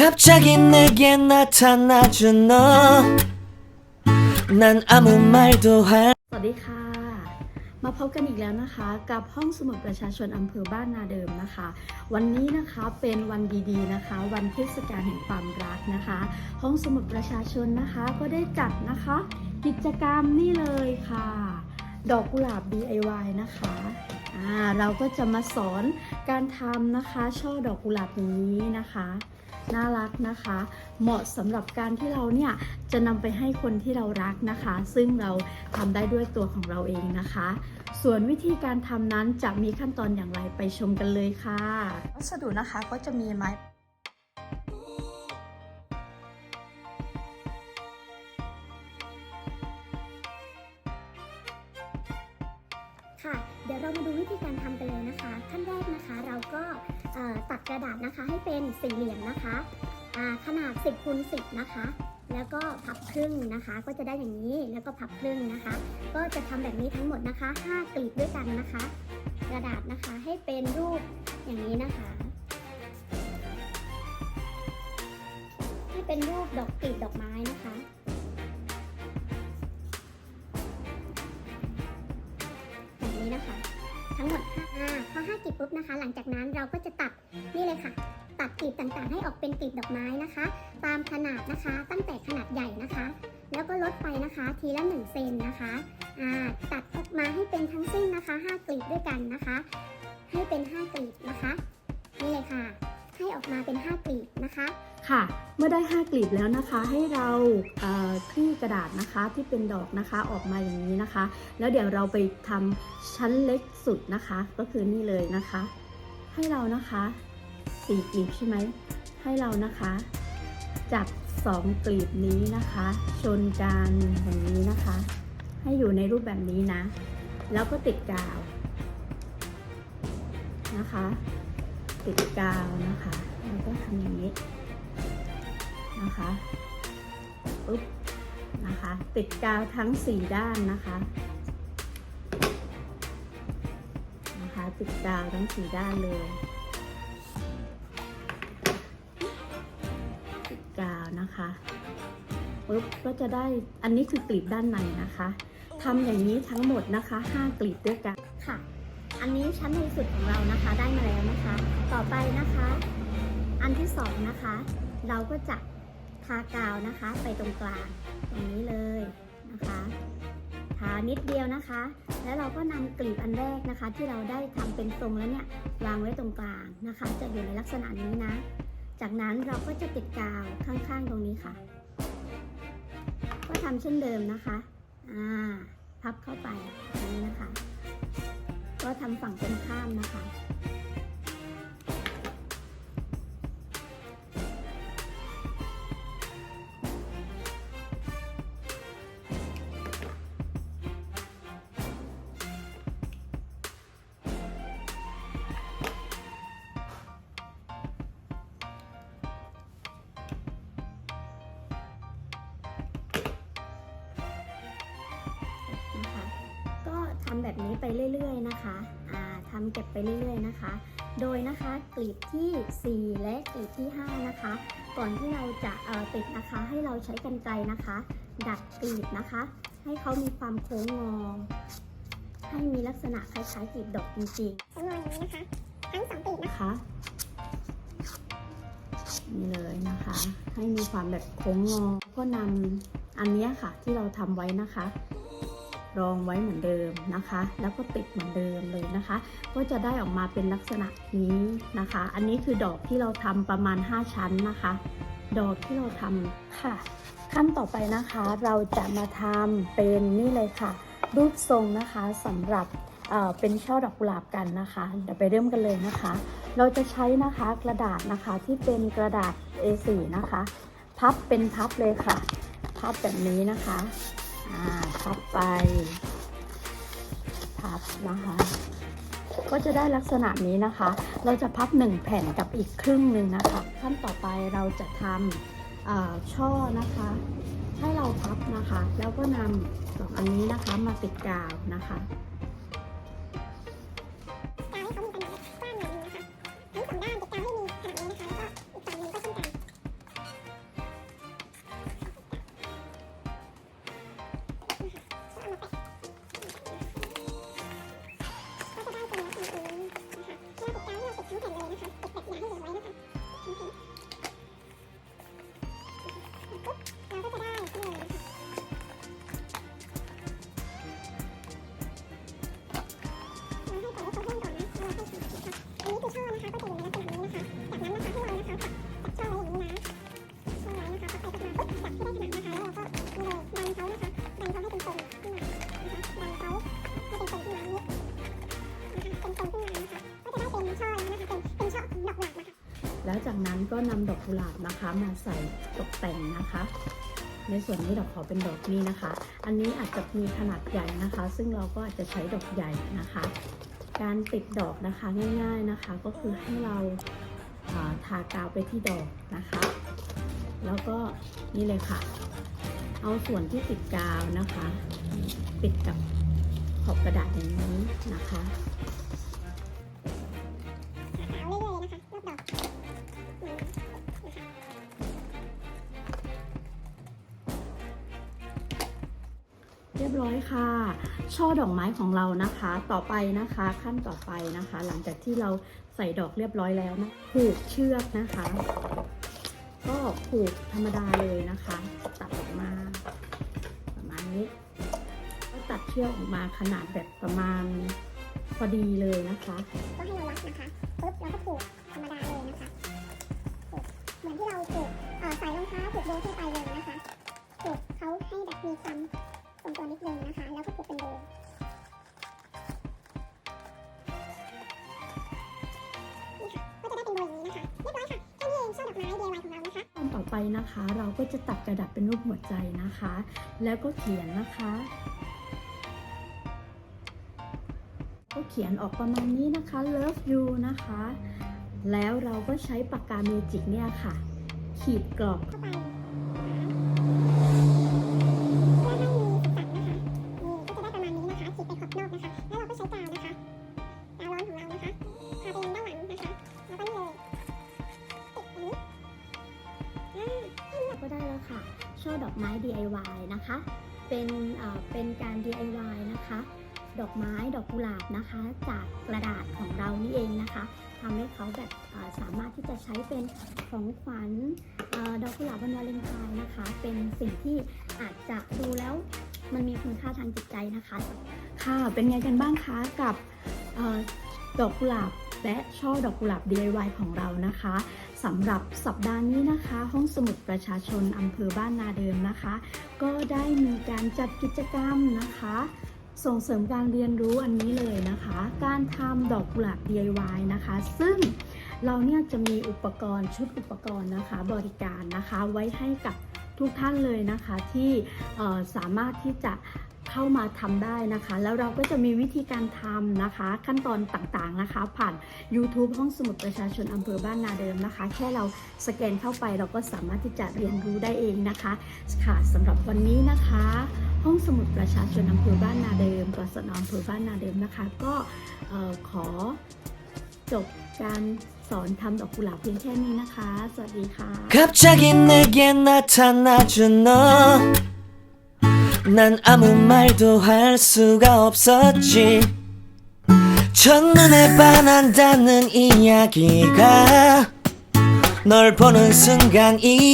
갑자기 내게 나타나준 너 난 아무 말도 할 สวัสดีค่ะ มาพบกันอีกแล้วนะคะ กับห้องสมุดประชาชนอำเภอบ้านนาเดิมนะคะ วันนี้นะคะเป็นวันดีๆนะคะ วันเทศกาลแห่งความรักนะคะ ห้องสมุดประชาชนนะคะก็ได้จัดนะคะ กิจกรรมนี่เลยค่ะ ดอกกุหลาบ DIY นะคะอ่าเราก็จะมาสอนการทำนะคะช่อดอกกุหลาบอย่างนี้นะคะ น่ารักนะคะ เหมาะสำหรับการที่เราเนี่ยจะนำไปให้คนที่เรารักนะคะ ซึ่งเราทำได้ด้วยตัวของเราเองนะคะ ส่วนวิธีการทำนั้นจะมีขั้นตอนอย่างไรไปชมกันเลยค่ะ วัสดุนะคะก็จะมีไม้ค่ะ เดี๋ยวเรามาดูวิธีการทำกันเลยนะคะ ขั้นแรกนะคะเราก็เอ่อ ตัดกระดาษนะคะให้เป็นสี่เหลี่ยมนะคะขนาด 10คูณ10 นะคะ แล้วก็พับครึ่งนะคะ ก็จะได้อย่างนี้ แล้วก็พับครึ่งนะคะ ก็จะทำแบบนี้ทั้งหมดนะคะ 5กลีบด้วยกันนะคะ กระดาษนะคะให้เป็นรูปอย่างนี้นะคะ ให้เป็นรูปดอกกลีบดอกไม้นะคะแบบนี้นะคะ ทั้งหมด5พอ5กลีบปุ๊บนะคะ หลังจากนั้นเราก็จะตัดนี่เลยค่ะ ตัดกลีบต่างๆ ให้ออกเป็นกลีบดอกไม้นะคะ ตามขนาดนะคะ ตั้งแต่ขนาดใหญ่นะคะ แล้วก็ลดไปนะคะทีละ1เซนนะคะอ่าตัดออกมาให้เป็นทั้งสิ้นนะคะ 5กลีบด้วยกันนะคะ ให้เป็น 5กลีบนะคะ นี่เลยค่ะ ให้ออกมาเป็น 5 กลีบนะคะ ค่ะ เมื่อได้ 5 กลีบแล้วนะคะ ให้เราเอ่อคลี่กระดาษนะคะที่เป็นดอกนะคะออกมาอย่างนี้นะคะ แล้วเดี๋ยวเราไปทำชั้นเล็กสุดนะคะ ก็คือนี่เลยนะคะ ให้เรานะคะสี่กลีบใช่ไหมให้เรานะคะ จับสองกลีบนี้นะคะ ชนกันอย่างนี้นะคะ ให้อยู่ในรูปแบบนี้นะ แล้วก็ติดกาวนะคะ ติดกาวนะคะแล้วก็ทำอย่างนี้นะคะปุ๊บนะคะ ติดกาวทั้ง4ด้านนะคะนะคะ ติดกาวทั้ง4ด้านเลย ติดกาวนะคะปุ๊บก็จะได้อันนี้คือกลีบด้านในนะคะทำอย่างนี้ทั้งหมดนะคะ 5 กลีบด้วยกันค่ะ อันนี้ชั้นในสุดของเรานะคะได้มาแล้วนะคะ ต่อไปนะคะ อันที่สองนะคะ เราก็จะทากาวนะคะ ไปตรงกลางตรงนี้เลยนะคะทานิดเดียวนะคะ แล้วเราก็นำกลีบอันแรกนะคะ ที่เราได้ทำเป็นทรงแล้วเนี่ยวางไว้ตรงกลางนะคะ จะอยู่ในลักษณะนี้นะ จากนั้นเราก็จะติดกาวข้างๆตรงนี้ค่ะ ก็ทำเช่นเดิมนะคะอ่าพับเข้าไป ก็ทำฝั่งตรงข้ามนะคะนะคะก็ทำแบบนี้ไปเรื่อยๆนะ เก็บไปเรื่อยๆนะคะ โดยนะคะกลีบที่ 4 และกลีบที่ 5 นะคะ ก่อนที่เราจะเอ่อติดนะคะให้เราใช้กรรไกรนะคะ ดัดกลีบนะคะ ให้เขามีความโค้งงอให้มีลักษณะคล้ายๆกลีบดอกจริงๆจำนวนนี้นะคะ ทั้งสองกลีบนะนะคะนี่เลยนะคะ ให้มีความแบบโค้งงอก็นำอันเนี้ยค่ะที่เราทำไว้นะคะ รองไว้เหมือนเดิมนะคะ แล้วก็ติดเหมือนเดิมเลยนะคะ ก็จะได้ออกมาเป็นลักษณะนี้นะคะ อันนี้คือดอกที่เราทำประมาณ 5 ชั้นนะคะ ดอกที่เราทำค่ะ ขั้นต่อไปนะคะเราจะมาทำเป็นนี่เลยค่ะ รูปทรงนะคะสำหรับเเป็นช่อดอกกุหลาบกันนะคะเดี๋ยวไปเริ่มกันเลยนะคะ เราจะใช้นะคะกระดาษนะคะที่เป็นกระดาษ A4 นะคะ พับเป็นพับเลยค่ะ พับแบบนี้นะคะ อ่าพับไปพับนะคะ ก็จะได้ลักษณะนี้นะคะ เราจะพับหนึ่งแผ่นกับอีกครึ่งหนึ่งนะคะ ขั้นต่อไปเราจะทำช่อนะคะ ให้เราพับนะคะ แล้วก็นำสองอันนี้นะคะมาติดกาวนะคะ แล้วจากนั้นก็นำดอกกุหลาบนะคะมาใส่ตกแต่งนะคะ ในส่วนนี้เราขอเป็นดอกนี้นะคะ อันนี้อาจจะมีขนาดใหญ่นะคะ ซึ่งเราก็อาจจะใช้ดอกใหญ่นะคะ การติดดอกนะคะง่าย ๆนะคะ ก็คือให้เราาทากาวไปที่ดอกนะคะ แล้วก็นี่เลยค่ะ เอาส่วนที่ติดกาวนะคะ ติดกับขอบกระดาษอย่างนี้นะคะ เรียบร้อยค่ะ ช่อดอกไม้ของเรานะคะ ต่อไปนะคะ ขั้นต่อไปนะคะ หลังจากที่เราใส่ดอกเรียบร้อยแล้วนะผูกเชือกนะคะ ก็ผูกธรรมดาเลยนะคะ ตัดออกมาประมาณนี้ก็ตัดเชือกออกมาขนาดแบบประมาณพอดีเลยนะคะก็ให้เราวัดนะคะปุ๊บเราก็ผูกธรรมดาเลยนะคะเหมือนที่เราผูก นต่อไปนะคะ เราก็จะตัดกระดาษเป็นรูปหัวใจนะคะ แล้วก็เขียนนะคะ ก็เขียนออกประมาณนี้นะคะ love you นะคะ แล้วเราก็ใช้ปากกาเมจิกเนี่ยค่ะ ขีดกรอบเข้าไป ไม้ DIY นะคะ เป็นเป็นการ DIY นะคะ ดอกไม้ดอกกุหลาบนะคะ จากกระดาษของเรานี่เองนะคะทำให้เขาแบบสามารถที่จะใช้เป็นของขวัญดอกกุหลาบวันวาเลนไทน์นะคะ เป็นสิ่งที่อาจจะดูแล้วมันมีคุณค่าทางจิตใจนะคะ ค่ะ เป็นไงกันบ้างคะกับอดอกกุหลาบและช่อดอกกุหลาบ DIY ของเรานะคะ สำหรับสัปดาห์นี้นะคะ ห้องสมุดประชาชนอำเภอบ้านนาเดิมนะคะ ก็ได้มีการจัดกิจกรรมนะคะ ส่งเสริมการเรียนรู้อันนี้เลยนะคะ การทำดอกกุหลาบ DIY นะคะ ซึ่งเราเนี่ยจะมีอุปกรณ์ชุดอุปกรณ์นะคะ บริการนะคะไว้ให้กับทุกท่านเลยนะคะที่สามารถที่จะ เข้ามาทำได้นะคะ แล้วเราก็จะมีวิธีการทำนะคะ ขั้นตอนต่างๆนะคะ ผ่าน YouTube ห้องสมุดประชาชนอำเภอบ้านนาเดิมนะคะ แค่เราสแกนเข้าไปเราก็สามารถที่จะเรียนรู้ได้เองนะคะค่ะสำหรับวันนี้นะคะ ห้องสมุดประชาชนอำเภอบ้านนาเดิมกศนอำเภอบ้านนาเดิมนะคะ ก็ขอจบการสอนทำดอกกุหลาบเพียงแค่นี้นะคะ สวัสดีค่ะ 난 아무 말도 할 수가 없었지. 첫눈에 반한다는 이야기가 널 보는 순간 이